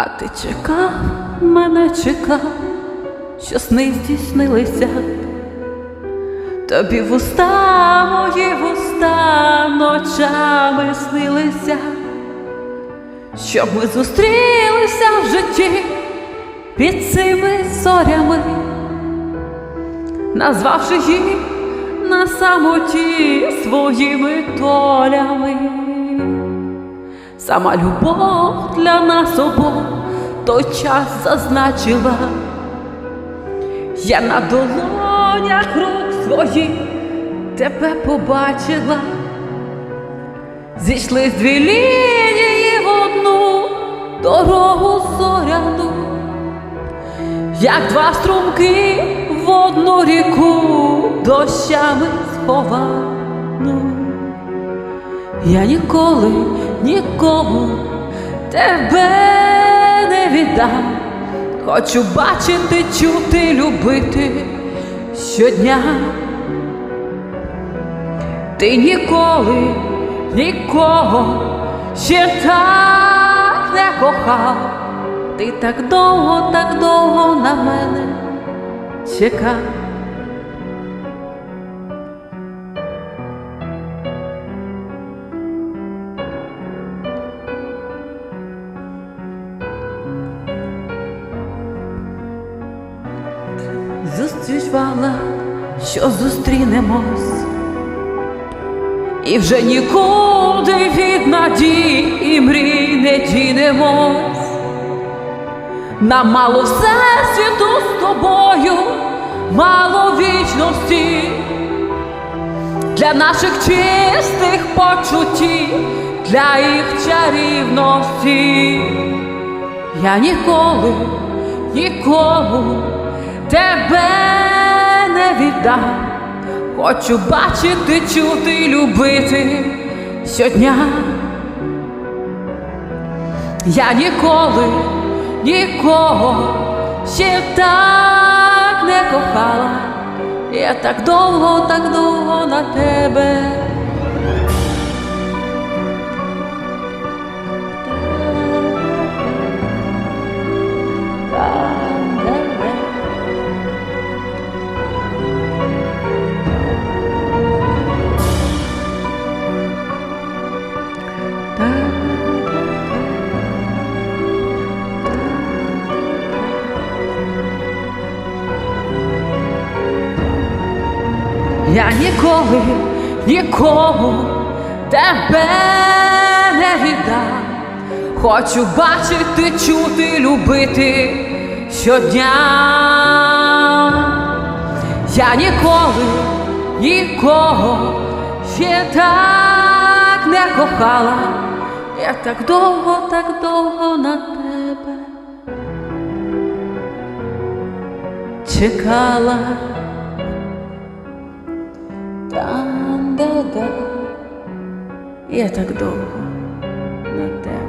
А ти чекав, мене чекав, що сни здійснилися. Тобі вуста мої вуста ночами снилися, щоб ми зустрілися в житті під цими зорями, назвавши їх на самоті своїми толями. Сама любов для нас обох той час зазначила. Я на долонях рук своїх тебе побачила. Зійшли дві лінії в одну дорогу зоряну, як два струмки в одну ріку дощами сховану. Я ніколи нікому тебе не віддам. Хочу бачити, чути, любити щодня. Ти ніколи нікого ще так не кохав. Ти так довго, так довго на мене чекав. Зустрічала, що зустрінемось, і вже нікуди від надій і мрій не дінемось. Нам мало всесвіту з тобою, мало вічності для наших чистих почуттів, для їх чарівності. Я ніколи нікому тебе не віддам. Хочу бачити, чути, любити щодня. Я ніколи нікого ще так не кохала. Я так довго, так довго на тебе. Я ніколи нікому тебе не віддам. Хочу бачити, чути, любити щодня. Я ніколи нікого ще так не кохала. Я так довго, так довго на тебе чекала. Там, да, да. Я так довго на тебе.